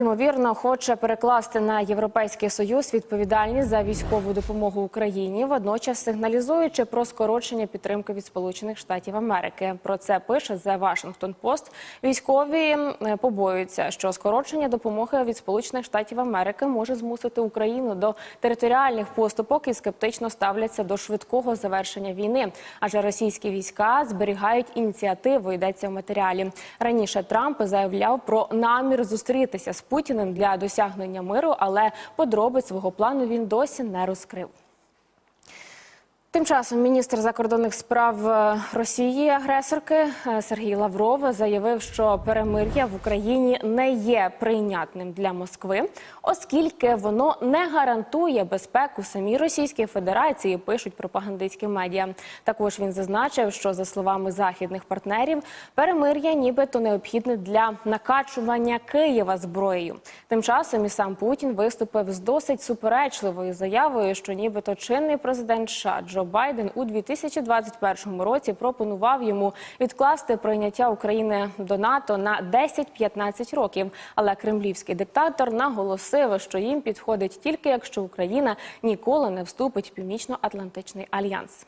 Ймовірно, хоче перекласти на європейський союз відповідальність за військову допомогу Україні, водночас сигналізуючи про скорочення підтримки від Сполучених Штатів Америки. Про це пише The Washington Post. Військові побоюються, що скорочення допомоги від Сполучених Штатів Америки може змусити Україну до територіальних поступок і скептично ставляться до швидкого завершення війни. Адже російські війська зберігають ініціативу. Йдеться в матеріалі. Раніше Трамп заявляв про намір зустрітися з Путіним для досягнення миру, але подробиць свого плану він досі не розкрив. Тим часом міністр закордонних справ е, Росії агресорки е, Сергій Лавров заявив, що перемир'я в Україні не є прийнятним для Москви, оскільки воно не гарантує безпеку самій Російській Федерації. Пишуть пропагандистські медіа. Також він зазначив, що за словами західних партнерів, перемир'я нібито необхідне для накачування Києва зброєю. Тим часом і сам Путін виступив з досить суперечливою заявою, що нібито чинний президент США Джо Байден у 2021 році пропонував йому відкласти прийняття України до НАТО на 10-15 років. Але кремлівський диктатор наголосив, що їм підходить тільки якщо Україна ніколи не вступить в північно-атлантичний альянс.